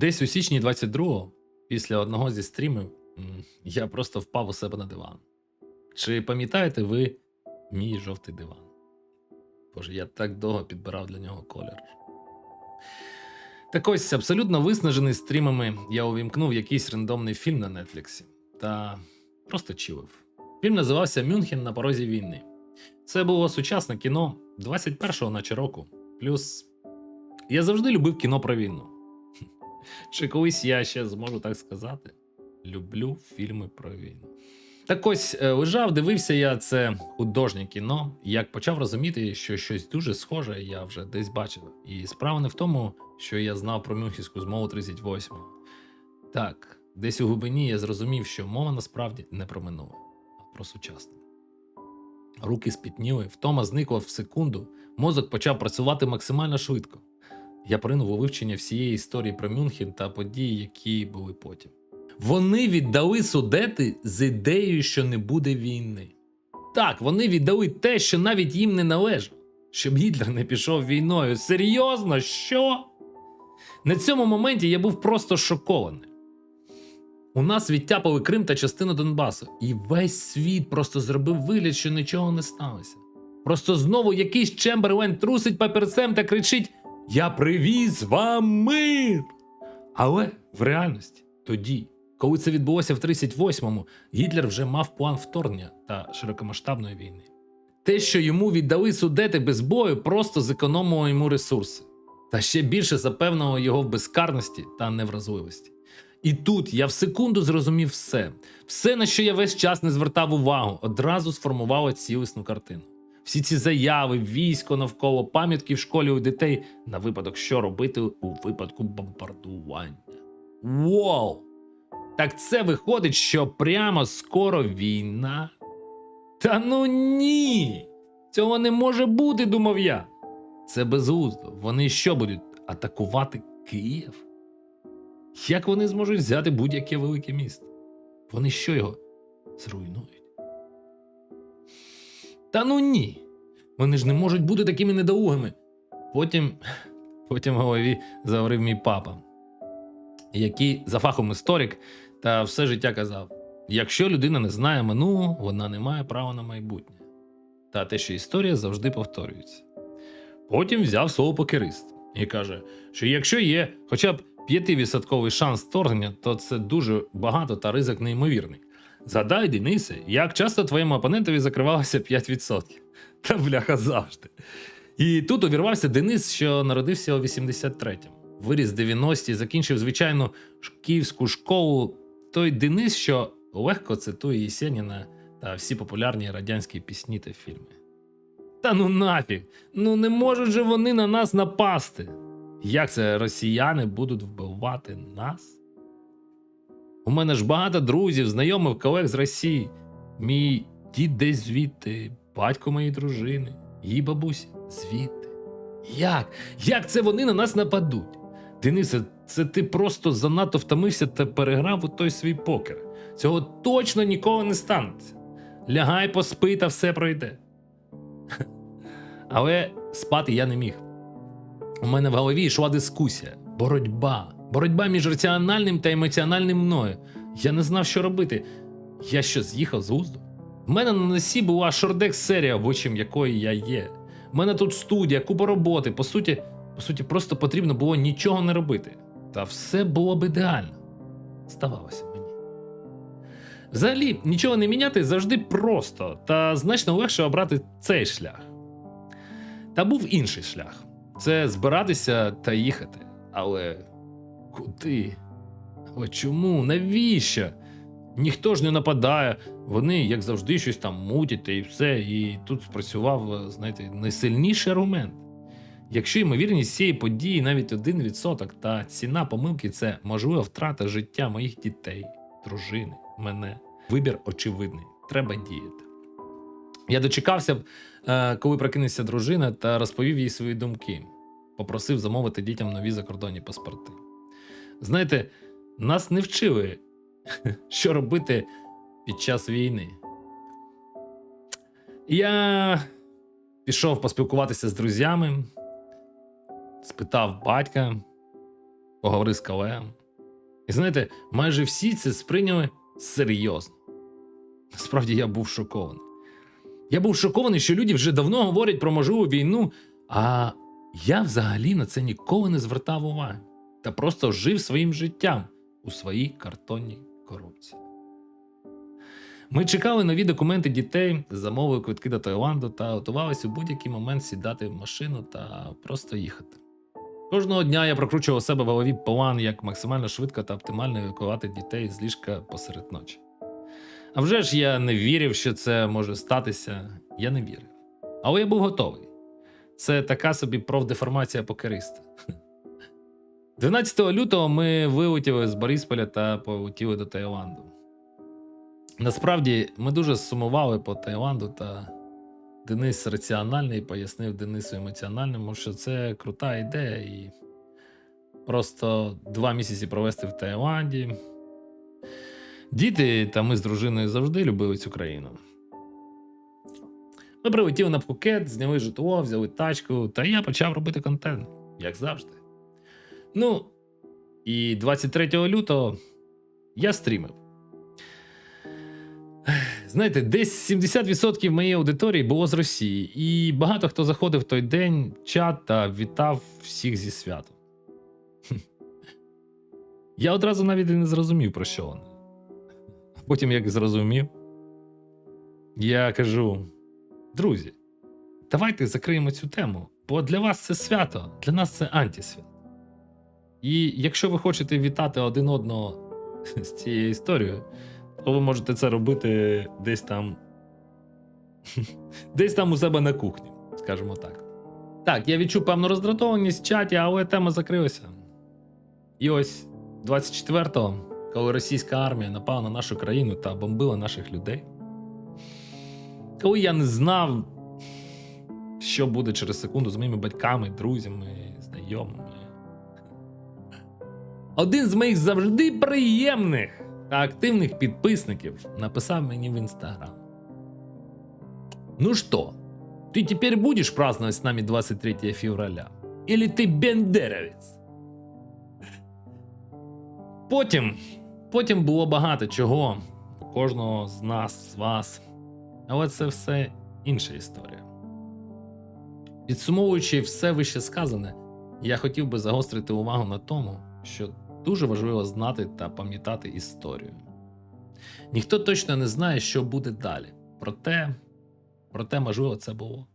Десь у січні 22-го, після одного зі стрімів, я просто впав у себе на диван. Чи пам'ятаєте ви мій жовтий диван? Боже, я так довго підбирав для нього колір. Так ось, абсолютно виснажений стрімами, я увімкнув якийсь рандомний фільм на Нетфліксі та просто чилив. Фільм називався Мюнхен на порозі війни. Це було сучасне кіно 21-го наче року. Плюс я завжди любив кіно про війну. Чи колись я ще зможу так сказати? Люблю фільми про війну. Так ось е, лежав, дивився я це художнє кіно, як почав розуміти, що щось дуже схоже я вже десь бачив. І справа не в тому, що я знав про Мюнхенську змову 38-го. Так, десь у глибині я зрозумів, що мова насправді не про минуле, а про сучасне. Руки спітніли, втома зникла в секунду, мозок почав працювати максимально швидко. Я поринув у вивчення всієї історії про Мюнхен та події, які були потім. Вони віддали судети з ідеєю, що не буде війни. Так, вони віддали те, що навіть їм не належало, щоб Гітлер не пішов війною. Серйозно, що? На цьому моменті я був просто шокований. У нас відтяпали Крим та частину Донбасу, і весь світ просто зробив вигляд, що нічого не сталося. Просто знову якийсь Чемберлен трусить папірцем та кричить: Я привіз вам мир! Але в реальності тоді, коли це відбулося в 38-му, Гітлер вже мав план вторгнення та широкомасштабної війни. Те, що йому віддали судети без бою, просто зекономило йому ресурси, та ще більше запевнило його в безкарності та невразливості. І тут я в секунду зрозумів все. Все, на що я весь час не звертав увагу, одразу сформувало цілісну картину. Всі ці заяви, військо навколо, пам'ятки в школі у дітей на випадок, що робити у випадку бомбардування. Вау! Так це виходить, що прямо скоро війна? Та ну ні! Цього не може бути, думав я. Це безглуздо. Вони що будуть атакувати Київ? Як вони зможуть взяти будь-яке велике місто? Вони що його зруйнують? Та ну ні. Вони ж не можуть бути такими недоугими. Потім, потім в голові заварив мій папа, який за фахом історик та все життя казав: якщо людина не знає минулого, вона не має права на майбутнє. Та те, що історія завжди повторюється. Потім взяв слово покерист і каже, що якщо є хоча б 5% шанс вторгнення, то це дуже багато та ризик неймовірний. Згадай, Денисе, як часто твоєму опонентові закривалося 5%. Та бляха завжди. І тут увірвався Денис, що народився у 83-му. Виріс 90-ті, закінчив звичайну київську школу. Той Денис, що легко цитує Єсеніна та всі популярні радянські пісні та фільми. Та ну нафіг! Ну не можуть же вони на нас напасти. Як це росіяни будуть вбивати нас? У мене ж багато друзів, знайомих, колег з Росії. Мій дід десь звідти, батько моєї дружини, її бабуся звідти. Як? Як це вони на нас нападуть? Денисе, це ти просто занадто втомився та переграв у той свій покер. Цього точно ніколи не станеться. Лягай, поспи та все пройде. Але спати я не міг. У мене в голові йшла дискусія, боротьба, боротьба між раціональним та емоціональним мною. Я не знав, що робити. Я що, з'їхав з глузду? У мене на носі була шордекс серія, вочим якої я є. У мене тут студія, купа роботи. По суті, по суті, просто потрібно було нічого не робити. Та все було б ідеально. Ставалося мені. Взагалі, нічого не міняти завжди просто, та значно легше обрати цей шлях. Та був інший шлях це збиратися та їхати. Але куди? Але чому? Навіщо? Ніхто ж не нападає. Вони, як завжди, щось там мутять і все. І тут спрацював, е, знаєте, найсильніший аргумент. Якщо ймовірність цієї події навіть 1%, та ціна помилки це можлива втрата життя моїх дітей, дружини, мене. Вибір очевидний. Треба діяти. Я дочекався, е, коли прокинеться дружина, та розповів їй свої думки. Попросив замовити дітям нові закордонні паспорти. Знаєте, нас не вчили, що робити під час війни. Я пішов поспілкуватися з друзями, спитав батька, поговори з колегами. І знаєте, майже всі це сприйняли серйозно. Насправді я був шокований. Я був шокований, що люди вже давно говорять про можливу війну, а я взагалі на це ніколи не звертав уваги та просто жив своїм життям у своїй картонній коробці. Ми чекали нові документи дітей, замовили квитки до Таїланду та готувалися у будь-який момент сідати в машину та просто їхати. Кожного дня я прокручував у себе в голові план, як максимально швидко та оптимально евакуювати дітей з ліжка посеред ночі. А вже ж я не вірив, що це може статися. Я не вірив. Але я був готовий. Це така собі профдеформація покериста. 12 лютого ми вилетіли з Борисполя та полетіли до Таїланду. Насправді, ми дуже сумували по Таїланду, та Денис раціональний пояснив Денису емоціональному, що це крута ідея, і просто два місяці провести в Таїланді. Діти та ми з дружиною завжди любили цю країну. Ми прилетіли на Пхукет, зняли житло, взяли тачку, та я почав робити контент, як завжди. Ну, і 23 лютого я стрімив. Знаєте, десь 70% моєї аудиторії було з Росії, і багато хто заходив в той день в чат та вітав всіх зі святом. Я одразу навіть і не зрозумів, про що вони. Потім, як зрозумів, я кажу: друзі, давайте закриємо цю тему, бо для вас це свято, для нас це антисвято. І якщо ви хочете вітати один одного з цією історією, то ви можете це робити десь там. Десь там у себе на кухні, скажімо так. Так, я відчув певну роздратованість в чаті, але тема закрилася. І ось 24-го, коли російська армія напала на нашу країну та бомбила наших людей. Коли я не знав, що буде через секунду з моїми батьками, друзями, знайомими. Один з моїх завжди приємних та активних підписників написав мені в інстаграм. Ну что, ты теперь будешь праздновать с нами 23 февраля? Или ты бендеровець? Потім, потім було багато чого кожного з нас, з вас. Але це все інша історія. Підсумовуючи все вище сказане, я хотів би загострити увагу на тому, що дуже важливо знати та пам'ятати історію. Ніхто точно не знає, що буде далі. Проте, проте, можливо, це було